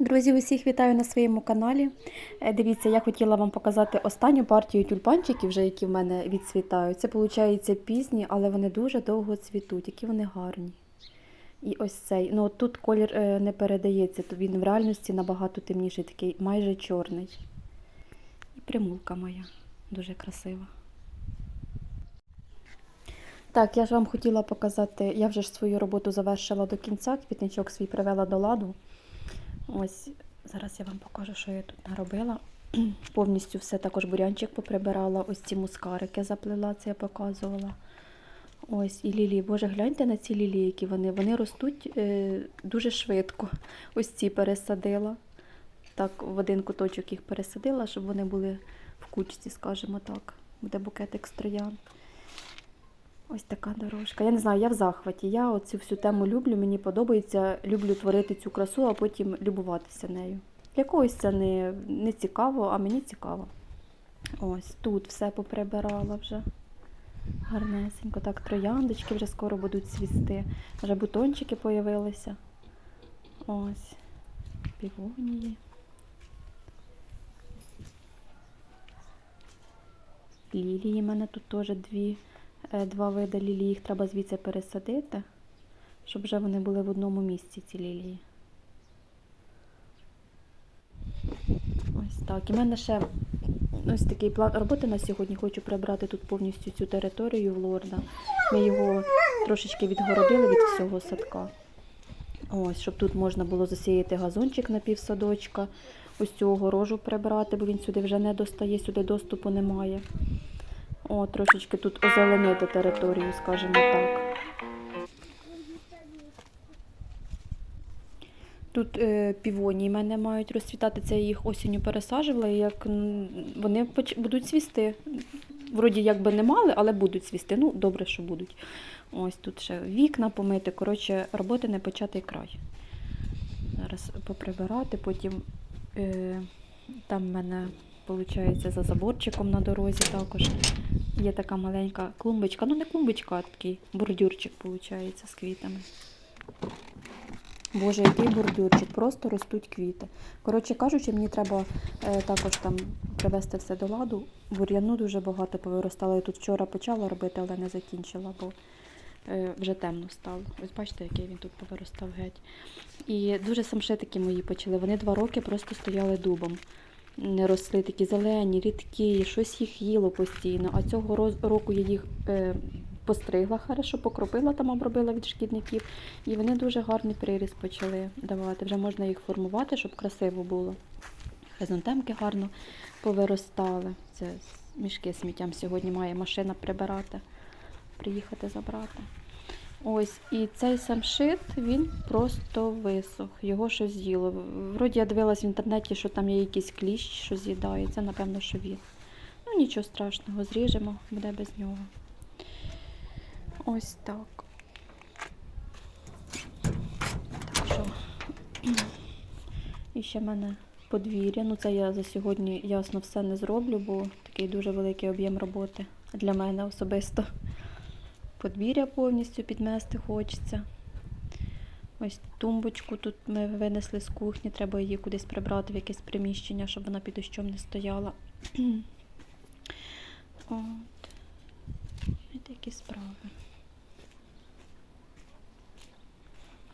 Друзі, усіх вітаю на своєму каналі. Е, Дивіться, я хотіла вам показати останню партію тюльпанчиків, вже які в мене відцвітають. Це виходить пізні, але вони дуже довго цвітуть, які вони гарні. І ось цей. Ну тут колір е, не передається, то він в реальності набагато темніший, такий майже чорний. І примулка моя дуже красива. Так, я ж вам хотіла показати, я вже ж свою роботу завершила до кінця, квітничок свій привела до ладу. Ось зараз я вам покажу, що я тут наробила. Повністю все також бурянчик поприбирала. Ось ці мускарики заплела, це я показувала. Ось і лілії. Боже, гляньте на ці лілії, які вони. Вони ростуть е, дуже швидко. Ось ці пересадила. Так, в один куточок їх пересадила, щоб вони були в кучці, скажімо так. Буде букетик з троян. Ось така дорожка. Я не знаю, я в захваті. Я оцю всю тему люблю, мені подобається. Люблю творити цю красу, а потім любуватися нею. Для когось це не, не цікаво, а мені цікаво. Ось тут все поприбирала вже. Гарнесенько. Так, трояндочки вже скоро будуть цвісти. Вже бутончики появилися. Ось. Півонії. Лілії в мене тут теж дві, два види лілії. Їх треба звідси пересадити, щоб вже вони були в одному місці, ці лілії. Ось так. І в мене ще ось такий план роботи на сьогодні. Хочу прибрати тут повністю цю територію в лорда. Ми його трошечки відгородили від всього садка. Ось, щоб тут можна було засіяти газончик на півсадочка, ось цю огорожу прибрати, бо він сюди вже не достає, сюди доступу немає. О, трошечки тут озеленити територію, скажімо так. Тут е, півонії мене мають розцвітати. Це я їх осінню пересаджувала, і як вони будуть цвісти. Вроді якби не мали, але будуть цвісти. Ну, добре, що будуть. Ось тут ще вікна помити. Коротше, роботи не початий край. Зараз поприбирати, потім е, там в мене, виходить, за заборчиком на дорозі також є така маленька клумбочка. Ну, не клумбочка, а такий бордюрчик, виходить, з квітами. Боже, який бордюрчик, просто ростуть квіти. Коротше кажучи, мені треба е, також там привести все до ладу. Бур'яну дуже багато повиростало. Я тут вчора почала робити, але не закінчила, бо е, вже темно стало. Ось бачите, який він тут повиростав геть. І дуже самшитики мої почали. Вони два роки просто стояли дубом. Не росли такі зелені, рідкі, щось їх їло постійно. А цього року я їх е, постригла хорошо, покропила там, обробила від шкідників. І вони дуже гарний приріст почали давати. Вже можна їх формувати, щоб красиво було. Хризантемки гарно повиростали. Це мішки сміттям сьогодні має машина прибирати, приїхати забрати. Ось, і цей самшит, він просто висох, його щось з'їло. Вроді я дивилась в інтернеті, що там є якийсь кліщ, що з'їдає. Це, напевно, що він. Ну, нічого страшного, зріжемо, буде без нього. Ось так. Так що. І ще в мене подвір'я. Ну, це я за сьогодні ясно все не зроблю, бо такий дуже великий об'єм роботи для мене особисто. Подвір'я повністю підмести хочеться. Ось тумбочку тут ми винесли з кухні, треба її кудись прибрати в якесь приміщення, щоб вона під дощом не стояла. От. Такі справи.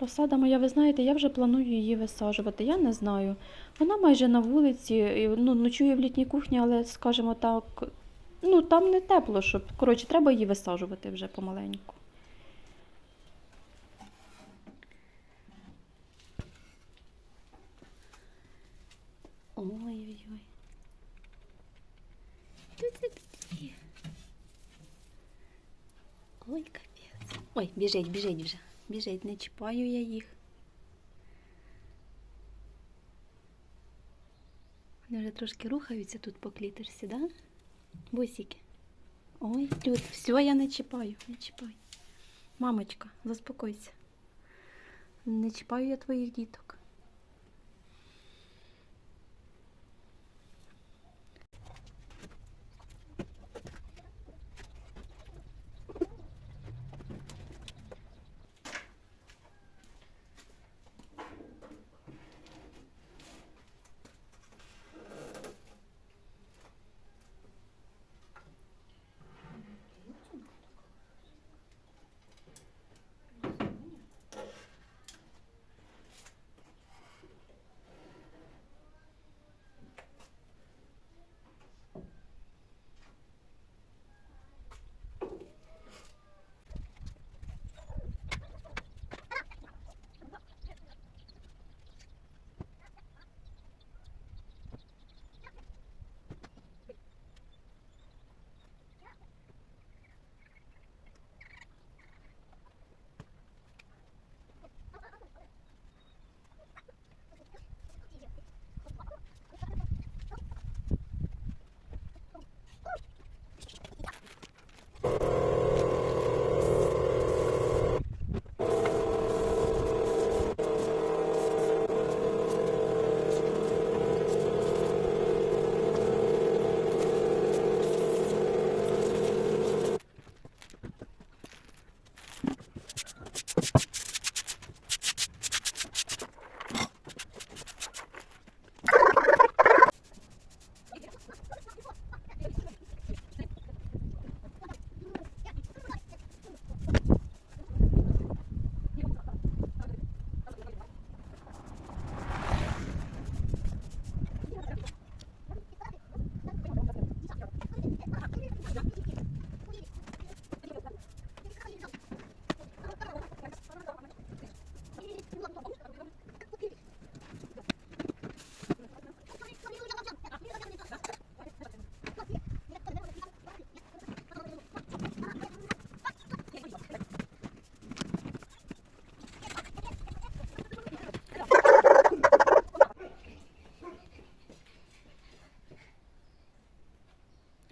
Розсада моя, ви знаєте, я вже планую її висаджувати. Я не знаю. Вона майже на вулиці, ну, ночує в літній кухні, але, скажімо так, ну там не тепло, щоб. Коротше, треба її висаджувати вже помаленьку. Ой-ой-ой. Ой, капець. Ой, біжить, біжить вже. Біжить, не чіпаю я їх. Вони вже трошки рухаються тут по клітерсі, да? Босики. Ой, Люд, все, я не чіпаю, не чіпаю. Мамочка, заспокойся. Не чіпаю я твоїх діток.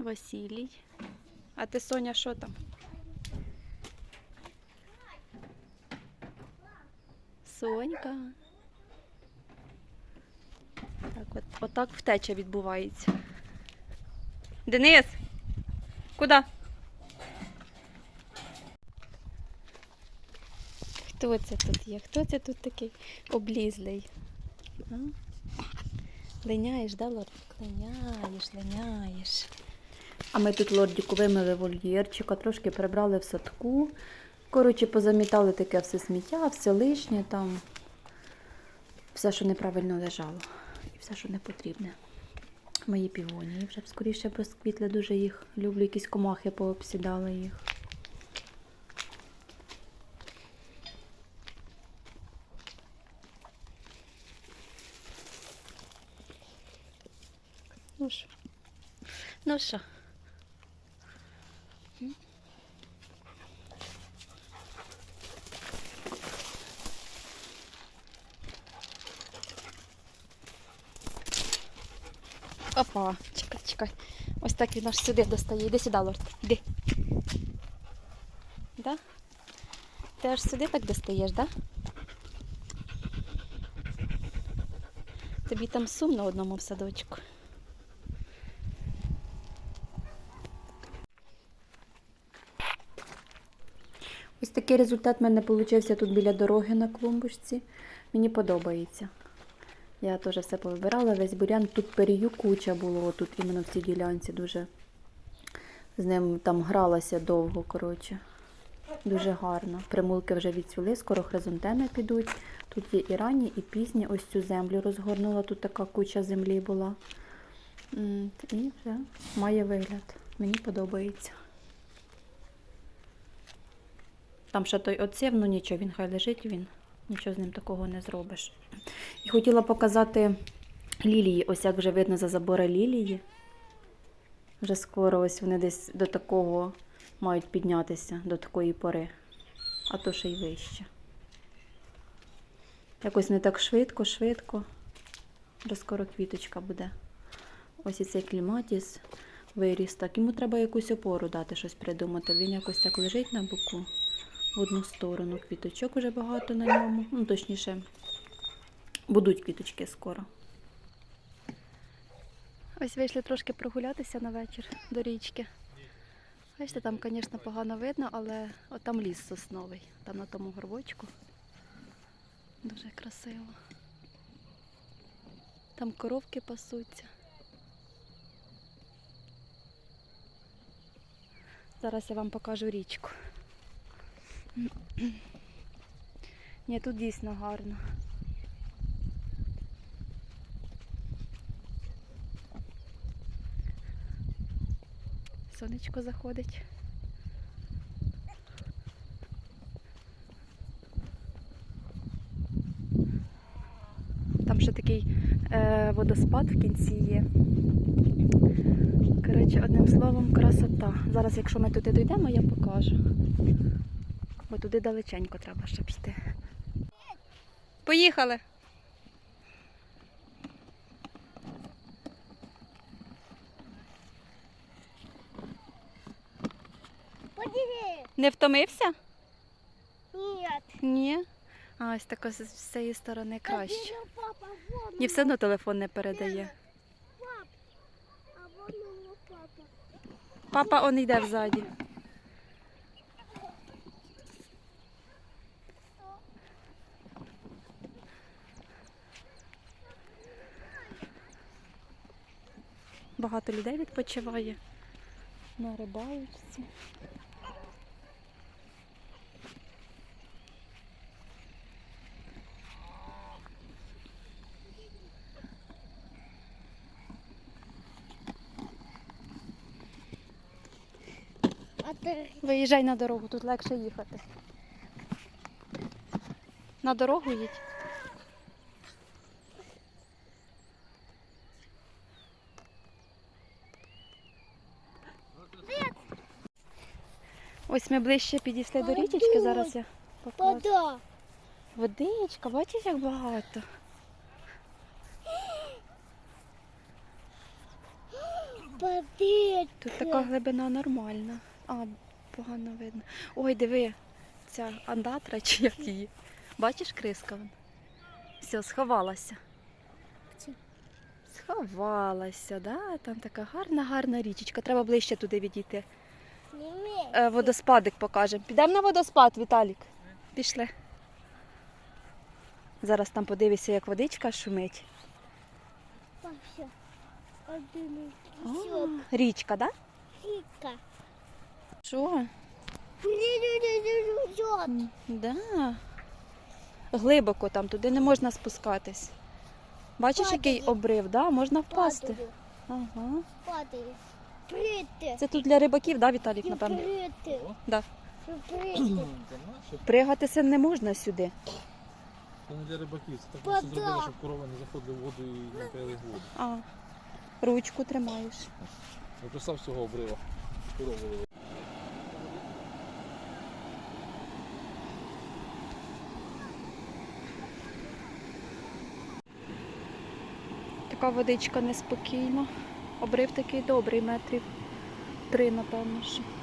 Василій. А ти, Соня, що там? Сонька. Так, от, отак втеча відбувається. Денис! Куди? Хто це тут є? Хто це тут такий облізлий? Линяєш, да, Лордик? Линяєш, линяєш. А ми тут лордіку вимили вольєрчика, трошки прибрали в садку. Коротше, позамітали таке все сміття, все лишнє там. Все, що неправильно лежало. І все, що не потрібне. Мої півонії вже б скоріше розквітли, дуже їх люблю, якісь комахи пообсідали їх. Ну що? Ну що? Опа, чекай, чекай. Ось так він аж сюди достає. Іди сюди, лорд. Іди. Да? Ти аж сюди так достаєш, да? Тобі там сумно одному в садочку. Ось такий результат в мене вийшов тут біля дороги на клумбочці. Мені подобається. Я теж все повибирала, весь бурян. Тут перію куча було, тут іменно в цій ділянці дуже з ним там гралася довго, коротше. Дуже гарно. Примулки вже відцвіли, скоро хризантеми підуть. Тут є і ранні, і пізні. Ось цю землю розгорнула, тут така куча землі була. І все, має вигляд. Мені подобається. Там ще той оців, ну нічого, він хай лежить, він нічого з ним такого не зробиш. І хотіла показати лілії. Ось як вже видно за забори лілії. Вже скоро ось вони десь до такого мають піднятися, до такої пори, а то ще й вище. Якось не так швидко, швидко. Вже скоро квіточка буде. Ось і цей кліматіс виріс. Так, йому треба якусь опору дати, щось придумати. Він якось так лежить на боку в одну сторону. Квіточок уже багато на ньому. Ну, точніше, будуть квіточки скоро. Ось вийшли трошки прогулятися на вечір до річки. Бачите, там, звісно, погано видно, але от там ліс сосновий, там на тому горбочку. Дуже красиво. Там коровки пасуться. Зараз я вам покажу річку. Ні, тут дійсно гарно. Сонечко заходить. Там ще такий е, водоспад в кінці є. Коротше, одним словом, красота. Зараз, якщо ми туди дійдемо, я покажу. Бо туди далеченько треба, щоб йти. Поїхали! Не втомився? Нет. Ні. А ось тако з цієї сторони краще. І все одно телефон не передає. Папа он йде взаді. Багато людей відпочиває на рибалочці. Виїжджай на дорогу, тут легше їхати. На дорогу їдь. Ось ми ближче підійшли до річечки, зараз я покажу. вода. Водичка, бачиш, як багато. Ні, Тут така глибина нормальна. А, погано видно. Ой, диви, ця андатра чи як її. Бачиш криска? вон? Все, сховалася. Сховалася, да? Там така гарна, гарна річечка. Треба ближче туди відійти. Е, водоспадик покажемо. Підемо на водоспад, Віталік. Пішли. Зараз там подивися, як водичка шумить. Один О, річка, так? Кіка. Що? Да. Глибоко там, туди не можна спускатись. Бачиш, який обрив, да? можна впасти. Падаю, Ага. падаю. Прийти. Це тут для рибаків, да, Віталік, напевно? прийти. Да. Я прийти. Пригатися не можна сюди. це не для рибаків. Це так просто зробили, щоб корова не заходила в воду і не пили воду. А, ручку тримаєш. Ну представ з цього обрива. Корову. Така водичка неспокійна. Обрив такий добрий, метрів три, напевно. що.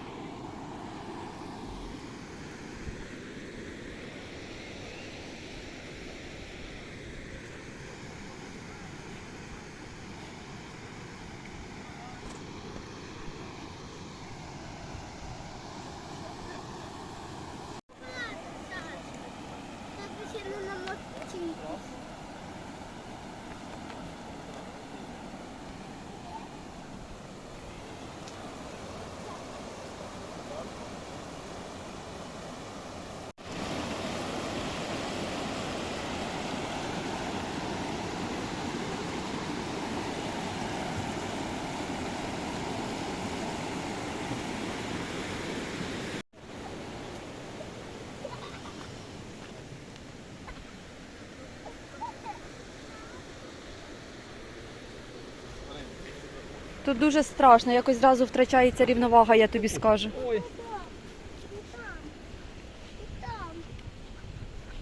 Тут дуже страшно, якось зразу втрачається рівновага, я тобі скажу. Ой,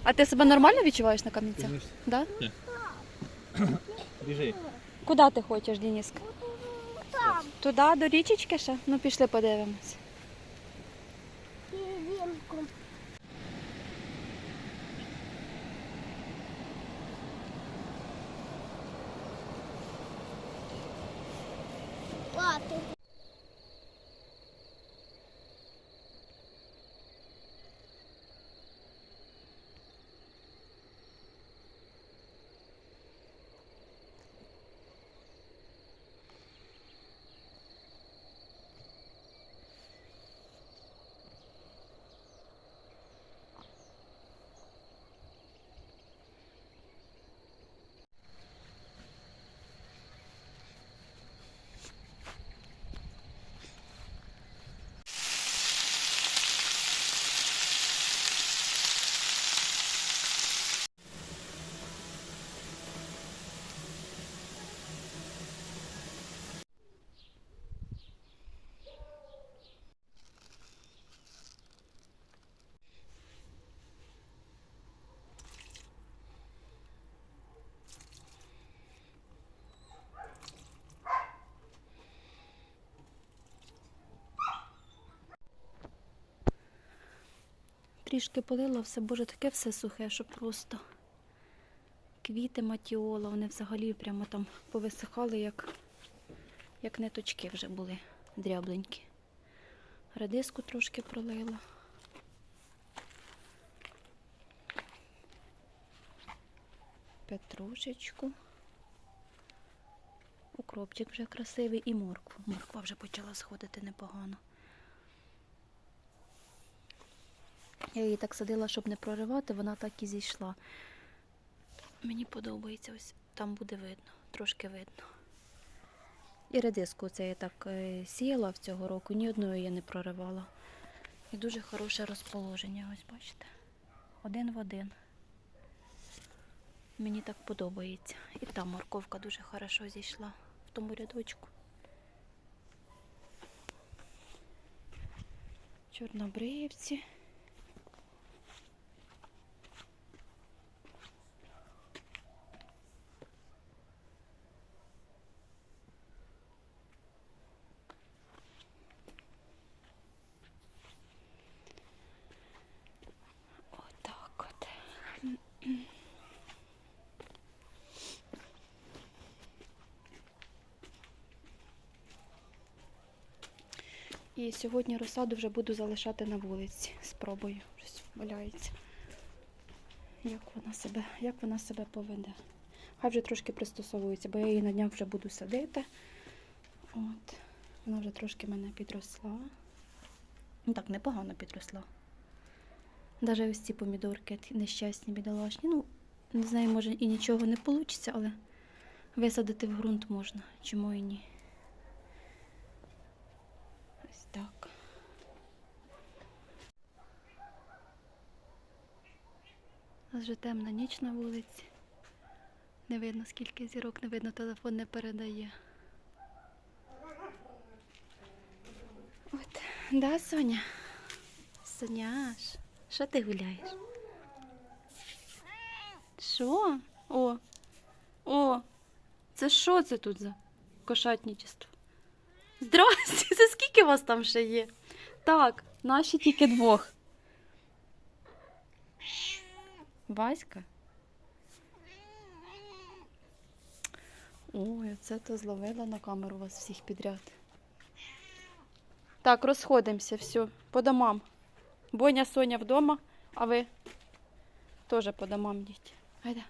А ти себе нормально відчуваєш на камінцях? Да? біжи. Куди ти хочеш, Дініска? Там. Туди, до річечки ще? Ну пішли подивимось. Трішки полила все, боже, таке все сухе, що просто. Квіти матіола, вони взагалі прямо там повисихали, як, як ниточки вже були дрябленькі. Радиску трошки пролила. Петрушечку. Укропчик вже красивий і моркву. Морква вже почала сходити непогано. Я її так садила, щоб не проривати, вона так і зійшла. Мені подобається, ось там буде видно, трошки видно. І редиску це я так е, сіяла в цього року, ні одної я не проривала. І дуже хороше розположення, ось бачите. Один в один. Мені так подобається. І та морковка дуже хорошо зійшла в тому рядочку. Чорнобривці. І сьогодні розсаду вже буду залишати на вулиці. Спробую. Щось валяється. Як вона себе, як вона себе поведе. Хай вже трошки пристосовується, бо я її на днях вже буду садити. От. Вона вже трошки мене підросла. Ну так, непогано підросла. Навіть ось ці помідорки нещасні, бідолашні. Ну, не знаю, може і нічого не вийде, але висадити в ґрунт можна. Чому і ні? Ось так. У нас вже темна ніч на вулиці. Не видно, скільки зірок, не видно, телефон не передає. От, да, Соня? Соняш, що ти гуляєш? Що? О, о, це що це тут за кошатничество? Здрасте, це скільки вас там ще є? Так, наші тільки двох. Васька? Ой, це то зловила на камеру вас всіх підряд. Так, розходимося, все, по домам. Боня, Соня вдома, а ви теж по домам йдіть. Гайда.